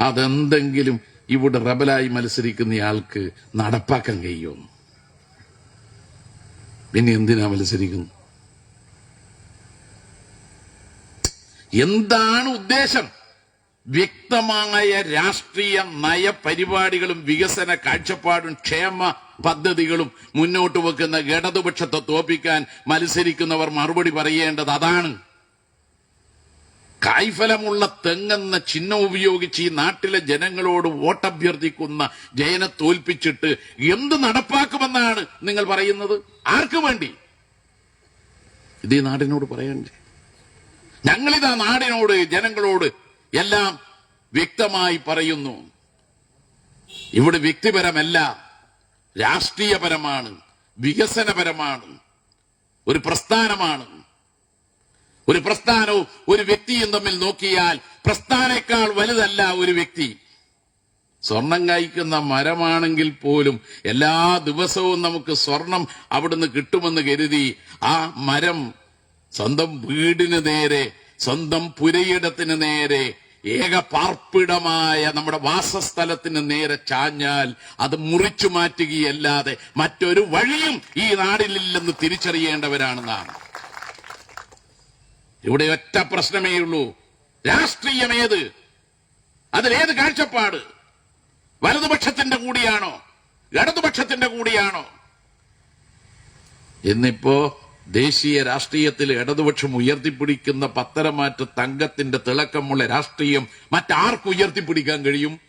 അതെന്തെങ്കിലും ഇവിടെ റബലായി മത്സരിക്കുന്നയാൾക്ക് നടപ്പാക്കാൻ കഴിയോ പിന്നെ എന്തിനാ മത്സരിക്കുന്നു? എന്താണ് ഉദ്ദേശം? വ്യക്തമായ രാഷ്ട്രീയ നയപരിപാടികളും വികസന കാഴ്ചപ്പാടും ക്ഷേമ പദ്ധതികളും മുന്നോട്ട് വെക്കുന്ന ഇടതുപക്ഷത്തെ തോപ്പിക്കാൻ മത്സരിക്കുന്നവർ മറുപടി പറയേണ്ടത് അതാണ്. കായ്ഫലമുള്ള തെങ്ങെന്ന ചിഹ്നം ഉപയോഗിച്ച് ഈ നാട്ടിലെ ജനങ്ങളോട് വോട്ടഭ്യർത്ഥിക്കുന്ന ജയനെ തോൽപ്പിച്ചിട്ട് എന്ത് നടപ്പാക്കുമെന്നാണ് നിങ്ങൾ പറയുന്നത്? ആർക്കു വേണ്ടി? ഇത് ഈ നാടിനോട് പറയണ്ടേ ഞങ്ങളിതാ നാടിനോട് ജനങ്ങളോട് എല്ലാം വ്യക്തമായി പറയുന്നു. ഇവിടെ വ്യക്തിപരമല്ല രാഷ്ട്രീയപരമാണ് വികസനപരമാണ് ഒരു പ്രസ്ഥാനമാണ്. ഒരു പ്രസ്ഥാനവും ഒരു വ്യക്തിയും തമ്മിൽ നോക്കിയാൽ പ്രസ്ഥാനേക്കാൾ വലുതല്ല ഒരു വ്യക്തി. സ്വർണം കായ്ക്കുന്ന മരമാണെങ്കിൽ പോലും എല്ലാ ദിവസവും നമുക്ക് സ്വർണം അവിടുന്ന് കിട്ടുമെന്ന് കരുതി ആ മരം സ്വന്തം വീടിന് നേരെ സ്വന്തം പുരയിടത്തിന് നേരെ ഏക പാർപ്പിടമായ നമ്മുടെ വാസസ്ഥലത്തിന് നേരെ ചാഞ്ഞാൽ അത് മുറിച്ചു മാറ്റുകയല്ലാതെ മറ്റൊരു വഴിയും ഈ നാടിലില്ലെന്ന് തിരിച്ചറിയേണ്ടവരാണ് നാം. ഇവിടെ ഒറ്റ പ്രശ്നമേ ഉള്ളൂ. രാഷ്ട്രീയം രാഷ്ട്രീയമേത്? അതിലേത് കാഴ്ചപ്പാട്? വലതുപക്ഷത്തിന്റെ കൂടിയാണോ? ഇടതുപക്ഷത്തിന്റെ കൂടിയാണോ? ഇന്നിപ്പോ ദേശീയ രാഷ്ട്രീയത്തിൽ ഇടതുപക്ഷം ഉയർത്തിപ്പിടിക്കുന്ന പത്തരമാറ്റ തങ്കത്തിന്റെ തിളക്കമുള്ള രാഷ്ട്രീയം മറ്റാർക്കും ഉയർത്തിപ്പിടിക്കാൻ കഴിയും?